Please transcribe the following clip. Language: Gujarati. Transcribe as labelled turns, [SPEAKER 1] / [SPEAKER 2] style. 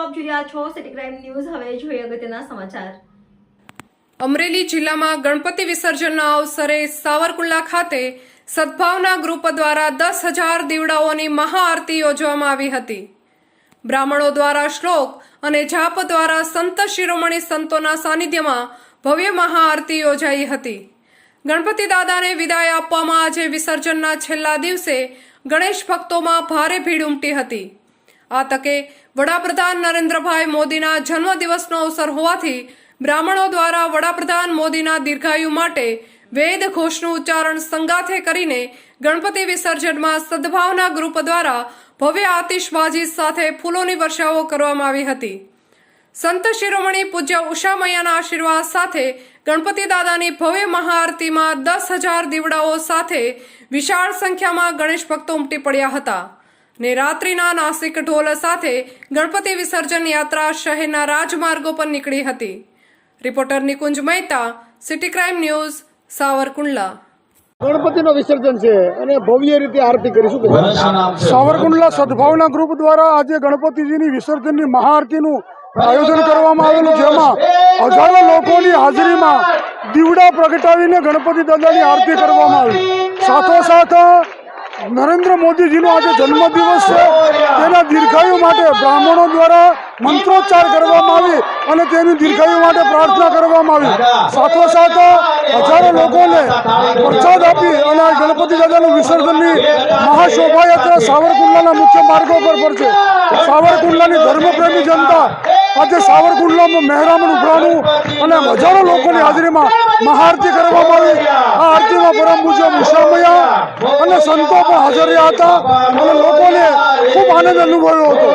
[SPEAKER 1] આપ જોઈ રહ્યા છો સિટી ક્રાઇમ ન્યૂઝ હવે જોઈએ અગત્યના સમાચાર.
[SPEAKER 2] અમરેલી જિલ્લામાં ગણપતિ વિસર્જનના અવસરે સાવરકુંડલા ખાતે સદભાવના ગ્રુપ દ્વારા દસ હજાર દીવડાઓની મહાઆરતી યોજવામાં આવી હતી. બ્રાહ્મણો દ્વારા શ્લોક અને જાપ દ્વારા સંત શિરોમણી સંતોના સાનિધ્યમાં ભવ્ય મહાઆરતી યોજાઈ હતી. ગણપતિ દાદાને વિદાય આપવામાં આજે વિસર્જનના છેલ્લા દિવસે ગણેશ ભક્તોમાં ભારે ભીડ ઉમટી હતી. આ તકે વડાપ્રધાન નરેન્દ્રભાઈ મોદીના જન્મદિવસનો અવસર હોવાથી બ્રાહ્મણો દ્વારા વડાપ્રધાન મોદીના દીર્ઘાયુ માટે વેદ ઘોષનું ઉચ્ચારણ સંગાથે કરીને ગણપતિ વિસર્જનમાં સદભાવના ગ્રુપ દ્વારા ભવ્ય આતિશબાજી સાથે ફૂલોની વર્ષાઓ કરવામાં આવી હતી. સંત શિરોમણી પૂજ્ય ઉષા મૈયાના આશીર્વાદ સાથે ગણપતિ દાદાની ભવ્ય મહાઆરતીમાં દસ હજાર દીવડાઓ સાથે વિશાળ સંખ્યામાં ગણેશ ભક્તો ઉમટી પડ્યા હતા. ને રાત્રિના નાસિક ઢોલ સાથે ગણપતિ વિસર્જન યાત્રા શહેરના રાજમાર્ગો પર નીકળી હતી. Reporter Nikunj Mehta city crime news Savarkundla.
[SPEAKER 3] ગણપતિનો વિસર્જન છે અને ભવ્ય રીતે આરતી કરીશું
[SPEAKER 4] સાવરકુંડલા સદભાવના ગ્રુપ દ્વારા આજે ગણપતિજીની વિસર્જનની મહાઆરતીનું આયોજન કરવામાં આવેલું જેમાં હજારો લોકોની હાજરીમાં દીવડા પ્રગટાવીને ગણપતિ દાદાની આરતી કરવામાં આવી. સાથોસાથ નરેન્દ્ર મોદીજીનો આજે જન્મદિવસ છે. તેના દીર્ઘાયુ માટે બ્રાહ્મણો દ્વારા મંત્રોચ્ચાર કરવામાં આવી અને તેની દીર્ઘાયુ માટે પ્રાર્થના કરવામાં આવી. સાથોસાથ હજારો લોકોને પ્રસાદ આપી અને ગણપતિ દાદાનું વિસર્જનની મહાશોભાયાત્રા સાવરકુંડલાના મુખ્ય માર્ગો પર ફરશે સાવરકુંડલાની ધર્મપ્રેમી જનતા આજે સાવરકુંડલામાં મહેરામણ ઉભરાણું અને હજારો લોકોની હાજરીમાં મહાઆરતી કરવામાં આવી. આ આરતીમાં પરમ પૂજ્ય મુસામયા અને સંતો પણ હાજર રહ્યા હતા અને લોકોને ખૂબ આનંદ અનુભવ્યો હતો.